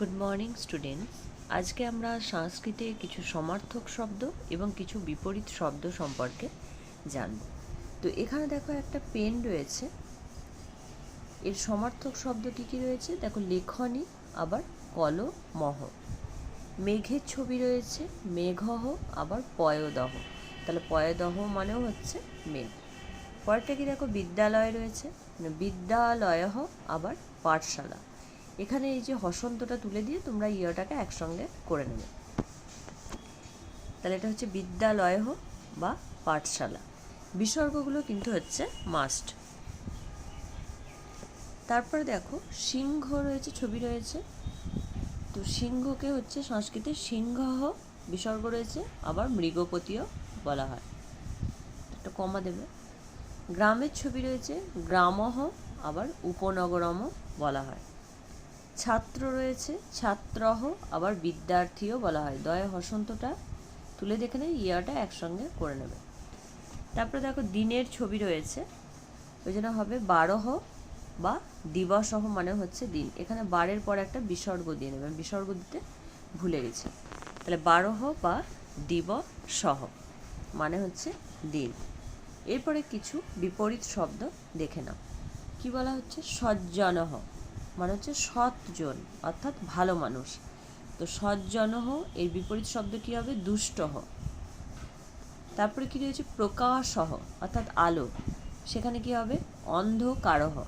Good morning students আজকে আমরা সংস্কৃতে কিছু সমার্থক শব্দ এবং কিছু বিপরীত শব্দ সম্পর্কে জানব। তো এখানে দেখো একটা পেন রয়েছে। এর সমার্থক শব্দ কী কী রয়েছে? দেখো লেখনী, আবার কল মহ মেঘের ছবি রয়েছে, মেঘহ, আবার পয়দহ। তাহলে পয়দহ মানেও হচ্ছে মেঘ। পরেরটা কি দেখো? বিদ্যালয় রয়েছে। মানে বিদ্যালয় আবার পাঠশালা। এখানে এই যে হসন্তটা তুলে দিয়ে তোমরা ইয়টাকে একসঙ্গে করে নেবে। তাহলে এটা হচ্ছে বিদ্যালয় বা পাঠশালা। বিসর্গগুলো কিন্তু হচ্ছে মাস্ট তারপরে দেখো, সিংহ রয়েছে, ছবি রয়েছে। তো সিংহকে হচ্ছে সংস্কৃতে সিংহ বিসর্গ রয়েছে, আবার মৃগপতিও বলা হয়। একটা কমা দেবে। গ্রামের ছবি রয়েছে, গ্রামহ, আবার উপনগরমও বলা হয়। ছাত্র রয়েছে, ছাত্রহ, আবার বিদ্যার্থীও বলা হয়। দয় হসন্তটা তুলে দেখে নেই ইয়াটা একসঙ্গে করে নেবে। তারপরে দেখো, দিনের ছবি রয়েছে। ওই জন্য হবে বারোহ বা দিবসহ মানে হচ্ছে দিন। এখানে বারের পর একটা বিসর্গ দিয়ে নেবে। বিসর্গ দিতে ভুলে গেছি। তাহলে বারোহ বা দিবসহ মানে হচ্ছে দিন। এরপরে কিছু বিপরীত শব্দ দেখে নাও। কি বলা হচ্ছে? সজ্জনহ। মানে হচ্ছে সৎজন, অর্থাৎ ভালো মানুষ। তো সজ্জনহ এর বিপরীত শব্দ কী হবে? দুষ্টহ তারপরে কী রয়েছে? প্রকাশহ অর্থাৎ আলো। সেখানে কি হবে? অন্ধকারহ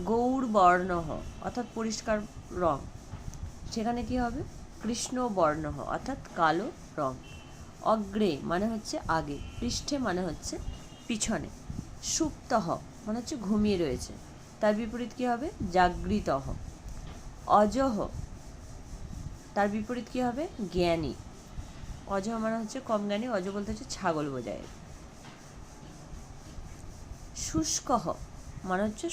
গৌর বর্ণহ অর্থাৎ পরিষ্কার রং। সেখানে কি হবে? কৃষ্ণ বর্ণহ অর্থাৎ কালো রং। অগ্রে মানে হচ্ছে আগে, পৃষ্ঠে মানে হচ্ছে পিছনে। সুপ্তহ মানে হচ্ছে ঘুমিয়ে রয়েছে। তার বিপরীত কী হবে? জাগৃতহ। অজহ। তার বিপরীত কী হবে? জ্ঞানী। অজহ মানে হচ্ছে কম জ্ঞানী, অজ বলতে হচ্ছে ছাগল বোঝায়। শুষ্কহ মানে হচ্ছে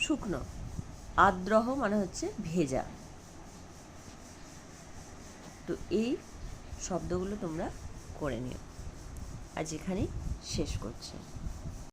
শুকনো। আদ্রহ মানে হচ্ছে ভেজা। তো এই শব্দগুলো তোমরা করে নিও। আজ এখানেই শেষ করছি।